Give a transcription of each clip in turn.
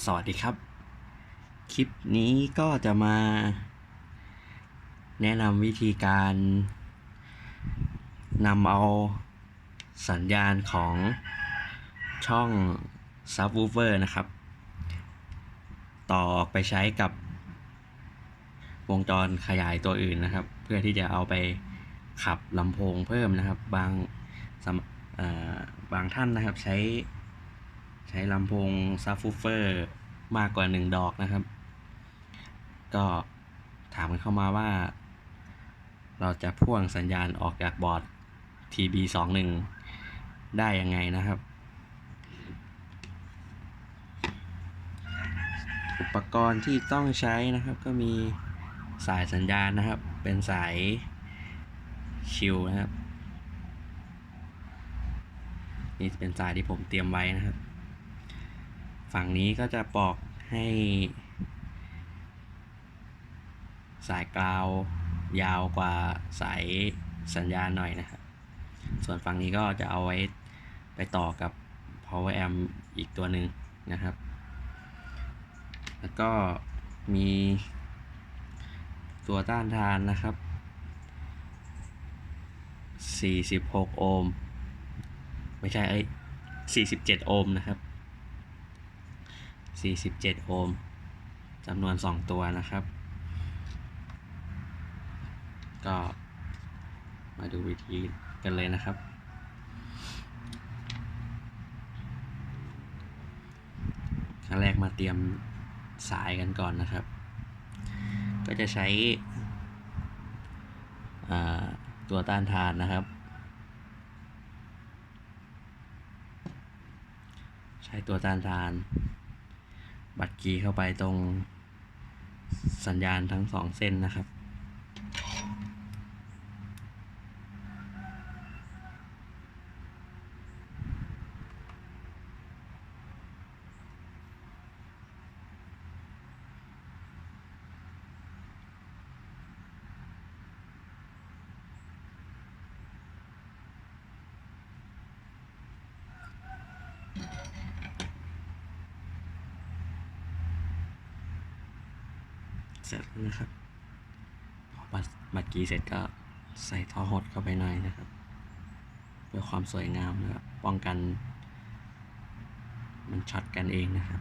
สวัสดีครับ คลิปนี้ก็จะมา แนะนำวิธีการนำเอาสัญญาณของช่อง Subwoofer นะครับ ต่อไปใช้กับวงจรขยายตัวอื่นนะครับ เพื่อที่จะเอาไปขับลำโพงเพิ่มนะครับ บางสำเอ่อบางท่านนะครับใช้ ใช้ลำโพงซับฟูเฟอร์มากกว่า1ดอกนะครับ ก็ถามกันเข้ามาว่า เราจะพ่วงสัญญาณออกจากบอร์ด TB21 ได้ยังไงนะครับ อุปกรณ์ที่ต้องใช้นะครับก็มีสายสัญญาณนะครับ เป็นสายชิวนะครับ นี่เป็นสายที่ผมเตรียมไว้นะครับ ฝั่งนี้ก็จะปอกให้ สายกราวยาวกว่าสายสัญญาณหน่อยนะครับ ส่วนฝั่งนี้ก็จะเอาไว้ไปต่อกับ power amp อีกตัวหนึ่งนะครับ แล้วก็มีตัวต้านทานนะครับ 46 โอห์ม ไม่ใช่เอ้47 โอห์มนะครับ 47 โอห์มจำนวน 2 ตัวนะครับ ก็มาดูวิธีกันเลยนะครับ ขั้นแรกมาเตรียมสายกันก่อนนะครับ ก็จะใช้ตัวต้านทานนะครับ ใช้ตัวต้านทาน บัตรกีเข้าไปตรงสัญญาณทั้งสองเส้นนะครับ ร็จนะครับ พอบัตรบัตรกีเสร็จก็ใส่ท่อหดเข้าไปหน่อยนะครับ เพื่อความสวยงามนะครับ ป้องกัน มันช็อตกันเองนะครับ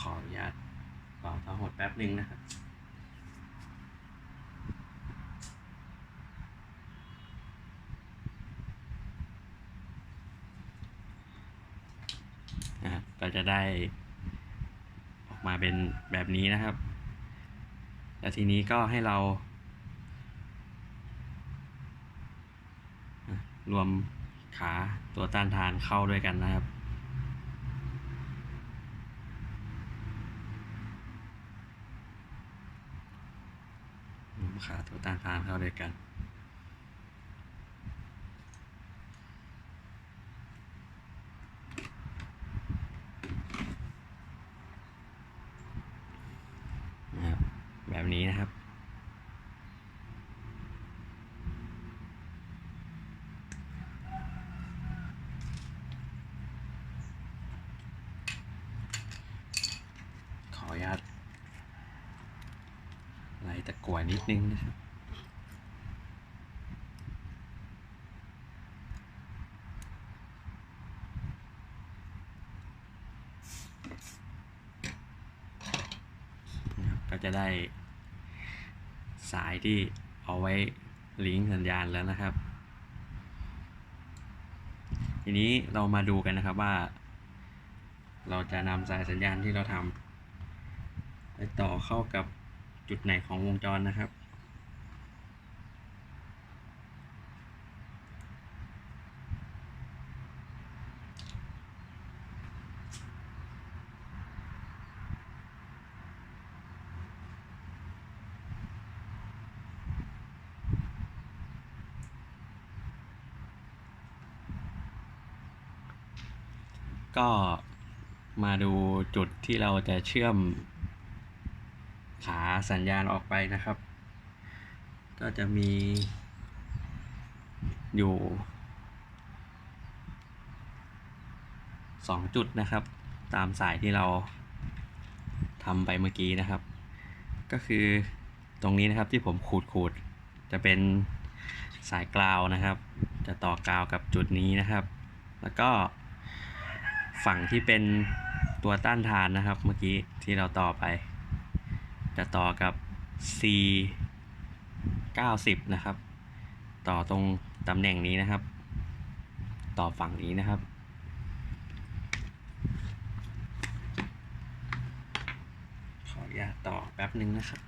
ขออนุญาตเป่าท่อหดแป๊บหนึ่งนะครับก็จะ ได้ออกมาเป็นแบบนี้นะครับ แล้วทีนี้ก็ให้เรา รวมขาตัวต้านทานเข้าด้วยกันนะครับรวมขาตัวต้านทานเข้าด้วยกัน นะครับแบบนี้นะครับ ขออนุญาต ไล่ตะกรวนิดนึงนะครับนะครับก็จะได้สายที่เอาไว้ลิงก์สัญญาณแล้วนะครับ ทีนี้เรามาดูกันนะครับว่า เราจะนำสายสัญญาณที่เราทำไปต่อเข้ากับ จุดไหนของวงจรนะครับ ก็มาดูจุดที่เราจะเชื่อม ขาสัญญาณออกไปนะครับ ก็จะมีอยู่สองจุดนะครับ ตามสายที่เราทำไปเมื่อกี้นะครับ ก็คือตรงนี้นะครับที่ผมขูดขูดๆจะเป็นสายกราวนะครับ จะต่อกราวกับจุดนี้นะครับ แล้วก็ฝั่งที่เป็นตัวต้านทานนะครับ เมื่อกี้ที่เราต่อไป จะต่อกับ C 90 นะครับ ต่อตรงตำแหน่งนี้นะครับ ต่อฝั่งนี้นะครับ ขออนุญาตต่อแป๊บหนึ่งนะครับ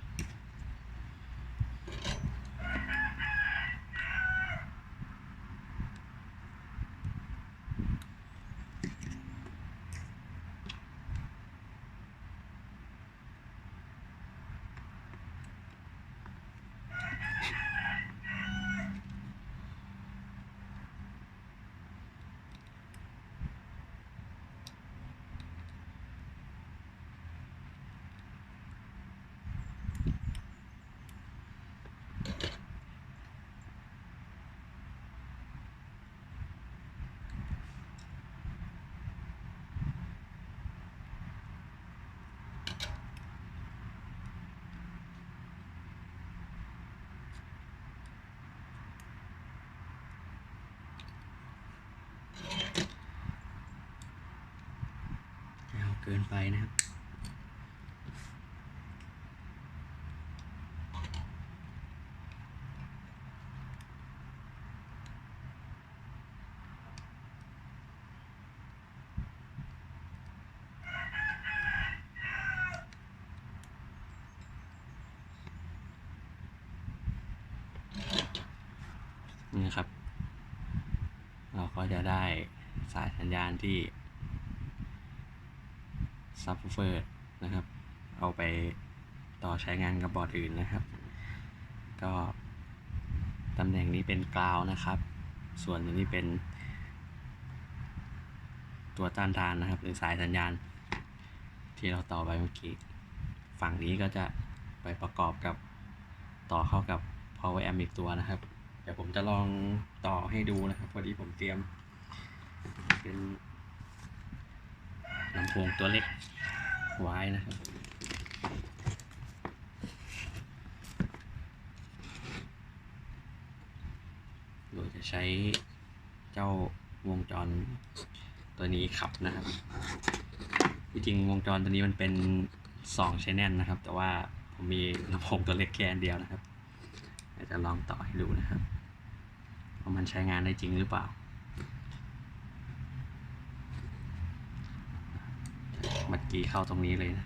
ยาวเกินไปนะครับ นี่นะครับ เราก็จะได้สายสัญญาณที่ ซับวูเฟอร์นะครับ เอาไปต่อใช้งานกับบอร์ดอื่นนะครับ ก็ตำแหน่งนี้เป็นกราวนะครับ ส่วนนนี้เป็น ตัวต้านทานนะครับ หรือสายสัญญาณ ที่เราต่อไปเมื่อกี้ ฝั่งนี้ก็จะไปประกอบกับต่อเข้ากับ power amp อีกตัวนะครับ เดี๋ยวผมจะลองต่อให้ดูนะครับ พอดีผมเตรียมเป็น ลำโพงตัวเล็กไว้นะครับโดยจะใช้เจ้าวงจรตัวนี้ขับนะครับ ที่จริงวงจรตัวนี้มันเป็นสองชแนลนะครับ แต่ว่าผมมีลำโพงตัวเล็กแค่อันเดียวนะครับจะลองต่อให้ดูนะครับว่ามันใช้งานได้จริงหรือเปล่า เมื่อกี้เข้าตรงนี้เลยนะ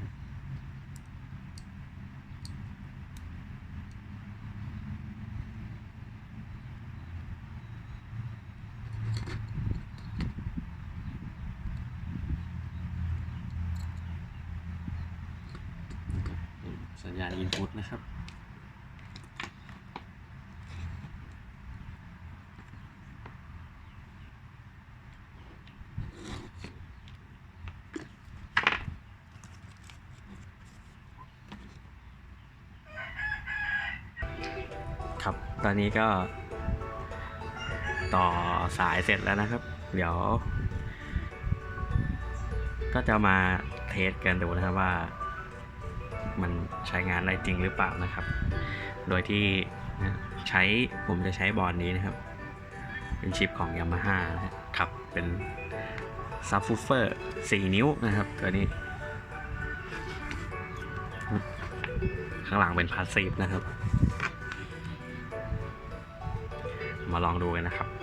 สัญญาณอินพุตนะครับ ตอนนี้ก็ ต่อสายเสร็จแล้วนะครับ เดี๋ยว ก็จะมาเทสกันดูนะครับว่า มันใช้งานได้จริงหรือเปล่านะครับ โดยที่ใช้ผมจะใช้บอร์ดนี้นะครับ เป็นชิปของ Yamaha นะครับ เป็นซับ w ูเฟอร์ 4 นิ้วนะครับ ตัวนี้ ข้างหลังเป็นพาสซีฟนะครับ มาลองดูกันนะครับ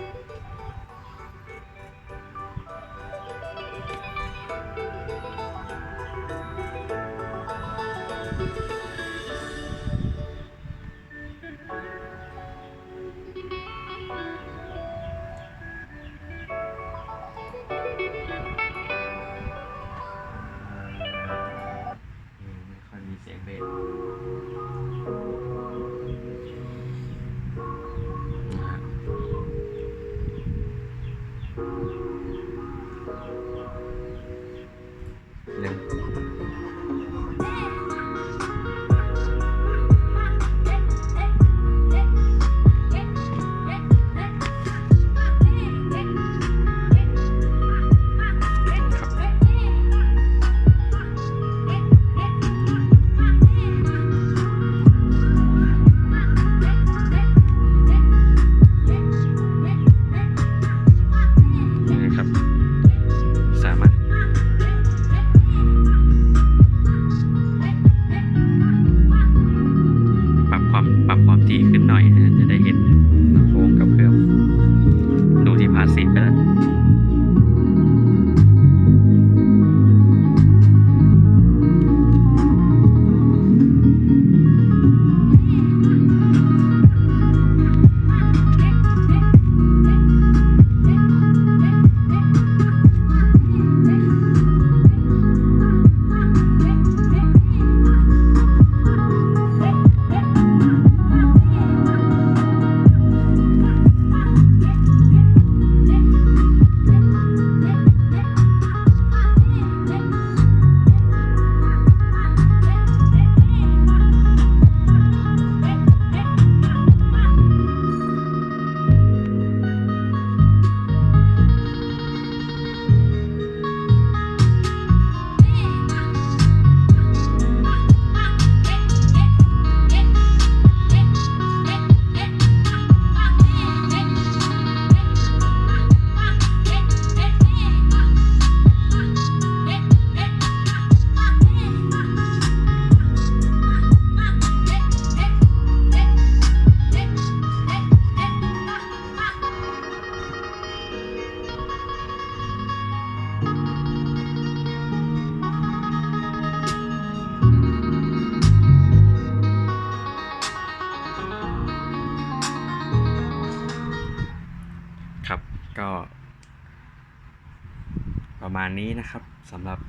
ณนี้นะครับสำหรับ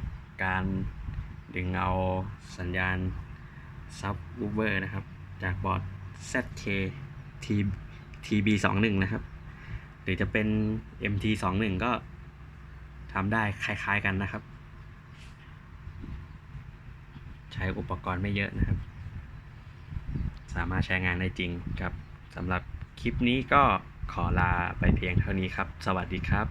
การดึงเอาสัญญาณซับวูเวอร์นะครับ จากบอร์ด ZK T TB21 นะครับ หรือจะเป็น MT21 ก็ทำได้คล้ายๆกันนะครับ ใช้อุปกรณ์ไม่เยอะนะครับ สามารถใช้งานได้จริงครับสำหรับคลิปนี้ก็ขอลาไปเพียงเท่านี้ครับ สวัสดีครับ